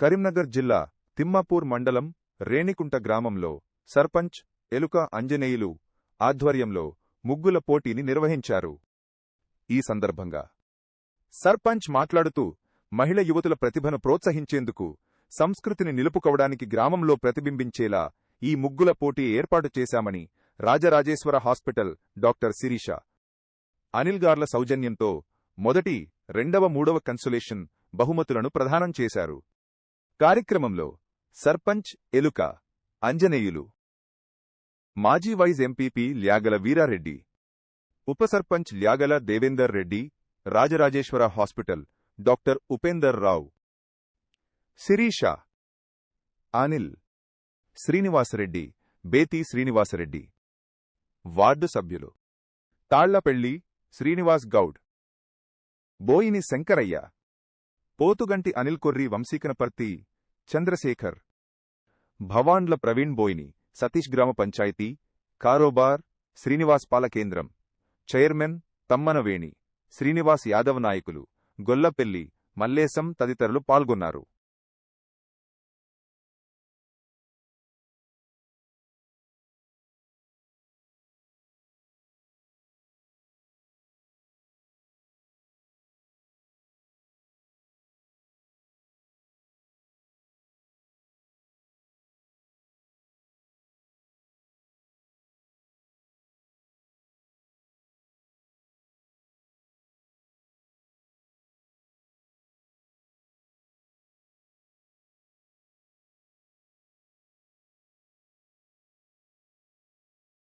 కరీంనగర్ జిల్లా తిమ్మాపూర్ మండలం రేణికుంట గ్రామంలో సర్పంచ్ ఎలుక అంజనేయులు ఆధ్వర్యంలో ముగ్గుల పోటీని నిర్వహించారు. ఈ సందర్భంగా సర్పంచ్ మాట్లాడుతూ మహిళ యువతుల ప్రతిభను ప్రోత్సహించేందుకు సంస్కృతిని నిలుపుకోవడానికి గ్రామంలో ప్రతిబింబించేలా ఈ ముగ్గుల పోటీ ఏర్పాటు చేశామని రాజరాజేశ్వర హాస్పిటల్ డాక్టర్ శిరీష అనిల్ గార్ల సౌజన్యంతో మొదటి రెండవ మూడవ కన్సులేషన్ బహుమతులను ప్రదానం చేశారు. కార్యక్రమంలో సర్పంచ్ ఎలుక అంజనేయులు మాజీ వైజ్ ఎంపీపీ ల్యాగల వీరారెడ్డి ఉప sarpanch Lyagala Devender Reddy Rajarajeshwara hospital doctor Upender Rao Sirisha Anil Srinivasareddy Bethi Srinivasareddy ward సభ్యులు తాళ్ళపెళ్ళి శ్రీనివాస్ గౌడ్ బోయిని శంకరయ్య పోతుగంటి అనిల్ కొర్రి వంశీకనపర్తి చంద్రశేఖర్. భవాండ్ల ప్రవీణ్ బోయిని సతీష్ గ్రామ పంచాయతీ కారోబార్ శ్రీనివాస్ పాలకేంద్రం చైర్మన్ తమ్మనవేణి శ్రీనివాస్ యాదవ్ నాయకులు గొల్లపెల్లి మల్లేశం తదితరులు పాల్గొన్నారు.